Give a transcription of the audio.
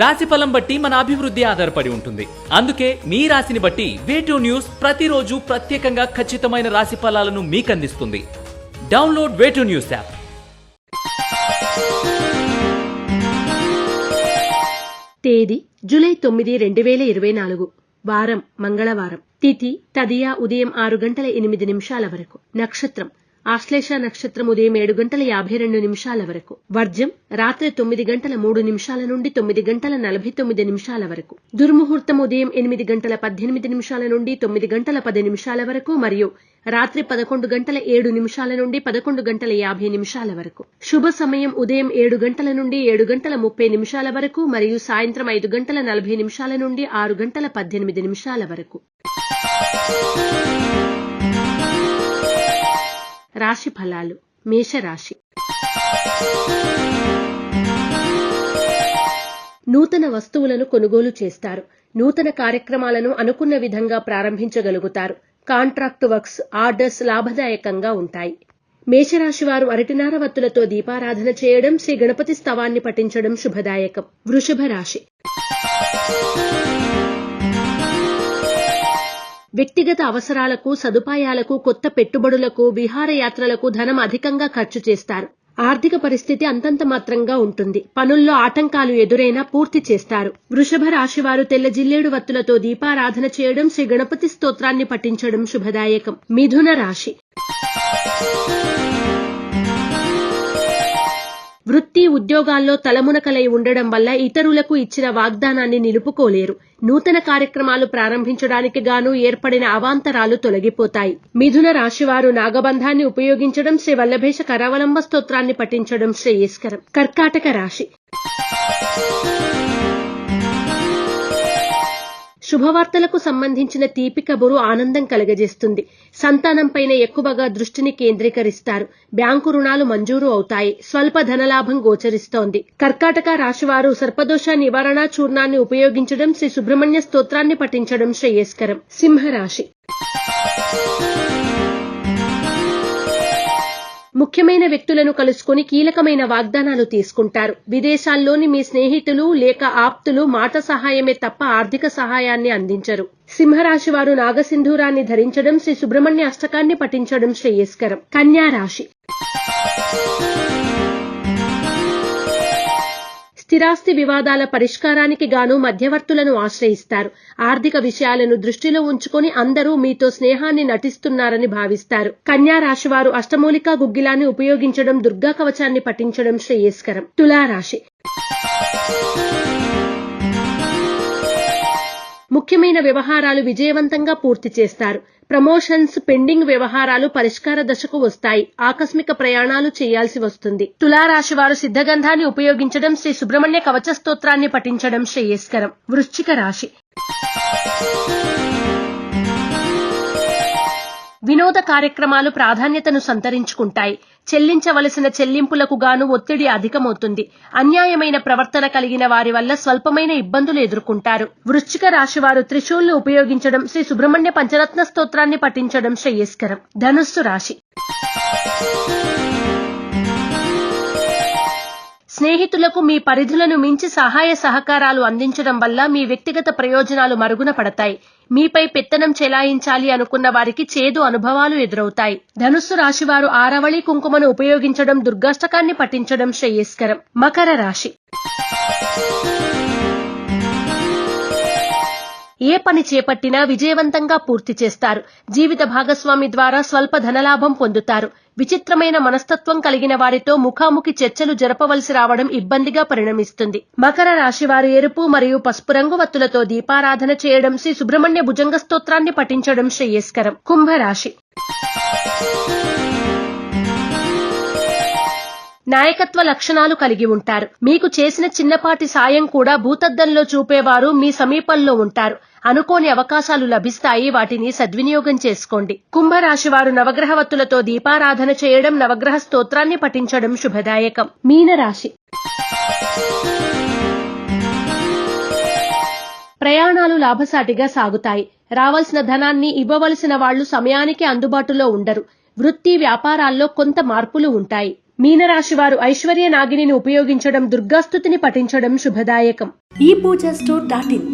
రాశి ఫలం బట్టి మన అభివృద్ధి ఆధారపడి ఉంటుంది. అందుకే మీ రాశిని బట్టి వేటూ న్యూస్ ప్రతిరోజు ప్రత్యేకంగా ఖచ్చితమైన రాశి ఫలాలను మీకు అందిస్తుంది download way two news app తేదీ జూలై తొమ్మిది రెండు వేల ఇరవై నాలుగు. వారం మంగళవారం. తిథి తదియా ఉదయం ఆరు గంటల ఎనిమిది నిమిషాల వరకు. నక్షత్రం ఆశ్లేష నక్షత్రం ఉదయం ఏడు గంటల యాభై రెండు నిమిషాల వరకు. వర్జం రాత్రి తొమ్మిది గంటల మూడు నిమిషాల నుండి తొమ్మిది గంటల నలభై తొమ్మిది నిమిషాల వరకు. దుర్ముహూర్తం ఉదయం ఎనిమిది గంటల పద్దెనిమిది నిమిషాల నుండి తొమ్మిది గంటల పది నిమిషాల వరకు మరియు రాత్రి పదకొండు గంటల ఏడు నిమిషాల నుండి పదకొండు గంటల యాభై నిమిషాల వరకు. శుభ సమయం ఉదయం ఏడు గంటల నుండి ఏడు గంటల ముప్పై నిమిషాల వరకు మరియు సాయంత్రం ఐదు గంటల నలభై నిమిషాల నుండి ఆరు గంటల పద్దెనిమిది నిమిషాల వరకు. రాశి ఫలాలు. మేషరాశి. నూతన వస్తువులను కొనుగోలు చేస్తారు. నూతన కార్యక్రమాలను అనుకున్న విధంగా ప్రారంభించగలుగుతారు. కాంట్రాక్ట్ వర్క్స్ ఆర్డర్స్ లాభదాయకంగా ఉంటాయి. మేషరాశి వారు అరటినార వత్తులతో దీపారాధన చేయడం శ్రీ గణపతి స్తవాన్ని పఠించడం శుభదాయకం. వృషభ రాశి వ్యక్తిగత అవసరాలకు సదుపాయాలకు కొత్త పెట్టుబడులకు విహారయాత్రలకు ధనం అధికంగా ఖర్చు చేస్తారు. ఆర్థిక పరిస్థితి అంతంత మాత్రంగా ఉంటుంది. పనుల్లో ఆటంకాలు ఎదురైనా పూర్తి చేస్తారు. వృషభ రాశి వారు తెల్ల జిల్లేడు వత్తులతో దీపారాధన చేయడం శ్రీ గణపతి స్తోత్రాన్ని పఠించడం శుభదాయకం. మిథున రాశి. వృత్తి ఉద్యోగాల్లో తలమునకలై ఉండడం వల్ల ఇతరులకు ఇచ్చిన వాగ్దానాన్ని నిలుపుకోలేరు. నూతన కార్యక్రమాలు ప్రారంభించడానికి గాను ఏర్పడిన అవాంతరాలు తొలగిపోతాయి. మిథున రాశివారు నాగబంధాన్ని ఉపయోగించడం శ్రీ వల్లభేష కరావలంబ స్తోత్రాన్ని పఠించడం శ్రేయస్కరం. కర్కాటక రాశి. శుభవార్తలకు సంబంధించిన తీపి కబురు ఆనందం కలగజేస్తుంది. సంతానంపైన ఎక్కువగా దృష్టిని కేంద్రీకరిస్తారు. బ్యాంకు రుణాలు మంజూరు అవుతాయి. స్వల్ప ధనలాభం గోచరిస్తోంది. కర్కాటక రాశివారు సర్పదోష నివారణ చూర్ణాన్ని ఉపయోగించడం శ్రీ సుబ్రహ్మణ్య స్తోత్రాన్ని పఠించడం శ్రేయస్కరం. సింహరాశి ముఖ్యమైన వ్యక్తులను కలుసుకుని కీలకమైన వాగ్దానాలు తీసుకుంటారు. విదేశాల్లోని మీ స్నేహితులు లేక ఆప్తులు మాట సహాయమే తప్ప ఆర్థిక సహాయాన్ని అందించరు. సింహరాశి వారు నాగసింధూరాన్ని ధరించడం శ్రీ సుబ్రహ్మణ్య అష్టకాన్ని పఠించడం శ్రేయస్కరం. కన్యా రాశి. స్థిరాస్తి వివాదాల పరిష్కారానికి గాను మధ్యవర్తులను ఆశ్రయిస్తారు. ఆర్థిక విషయాలను దృష్టిలో ఉంచుకొని అందరూ మీతో స్నేహాన్ని నటిస్తున్నారని భావిస్తారు. కన్యా రాశివారు అష్టమూలికా గుగ్గిలాన్ని ఉపయోగించడం దుర్గా కవచాన్ని పఠించడం శ్రేయస్కరం. తులారాశి. ముఖ్యమైన వ్యవహారాలు విజయవంతంగా పూర్తి చేస్తారు. ప్రమోషన్స్ పెండింగ్ వ్యవహారాలు పరిష్కార దశకు వస్తాయి. ఆకస్మిక ప్రయాణాలు చేయాల్సి వస్తుంది. తులారాశి వారు సిద్ధగంధాన్ని ఉపయోగించడం శ్రీ సుబ్రహ్మణ్య కవచ స్తోత్రాన్ని పఠించడం శ్రేయస్కరం. వృశ్చిక రాశి. వినోద కార్యక్రమాలు ప్రాధాన్యతను సంతరించుకుంటాయి. చెల్లించవలసిన చెల్లింపులకు గాను ఒత్తిడి అధికమవుతుంది. అన్యాయమైన ప్రవర్తన కలిగిన వారి వల్ల స్వల్పమైన ఇబ్బందులు ఎదుర్కొంటారు. వృశ్చిక రాశి వారు త్రిశూల్ను ఉపయోగించడం శ్రీ సుబ్రహ్మణ్య పంచరత్న స్తోత్రాన్ని పఠించడం శ్రేయస్కరం. ధనుస్సు రాశి. స్నేహితులకు మీ పరిధులను మించి సహాయ సహకారాలు అందించడం వల్ల మీ వ్యక్తిగత ప్రయోజనాలు మరుగున పడతాయి. మీపై పెత్తనం చెలాయించాలి అనుకున్న వారికి చేదు అనుభవాలు ఎదురవుతాయి. ధనుస్సు రాశివారు ఆరవళి కుంకుమను ఉపయోగించడం దుర్గాష్టకాన్ని పఠించడం శ్రేయస్కరం. మకర రాశి. ఏ పని చేపట్టినా విజయవంతంగా పూర్తి చేస్తారు. జీవిత భాగస్వామి ద్వారా స్వల్ప ధనలాభం పొందుతారు. విచిత్రమైన మనస్తత్వం కలిగిన వారితో ముఖాముఖి చర్చలు జరపవలసి రావడం ఇబ్బందిగా పరిణమిస్తుంది. మకర రాశి వారు ఎరుపు మరియు పసుపు రంగు వత్తులతో దీపారాధన చేయడం శ్రీ సుబ్రహ్మణ్య భుజంగ స్తోత్రాన్ని పఠించడం శ్రేయస్కరం. కుంభరాశి. నాయకత్వ లక్షణాలు కలిగి ఉంటారు. మీకు చేసిన చిన్నపాటి సాయం కూడా భూతద్దంలో చూపేవారు మీ సమీపంలో ఉంటారు. అనుకోని అవకాశాలు లభిస్తాయి వాటిని సద్వినియోగం చేసుకోండి. కుంభరాశి వారు నవగ్రహవత్తులతో దీపారాధన చేయడం నవగ్రహ స్తోత్రాన్ని పఠించడం శుభదాయకం. మీనరాశి. ప్రయాణాలు లాభసాటిగా సాగుతాయి. రావాల్సిన ధనాన్ని ఇవ్వవలసిన వాళ్ళు సమయానికి అందుబాటులో ఉండరు. వృత్తి వ్యాపారాల్లో కొంత మార్పులు ఉంటాయి. మీనరాశి వారు ఐశ్వర్య నాగిని ఉపయోగించడం దుర్గాస్తుతిని పఠించడం శుభదాయకం. ఈ పూజ స్టోర్ డాట్ ఇన్.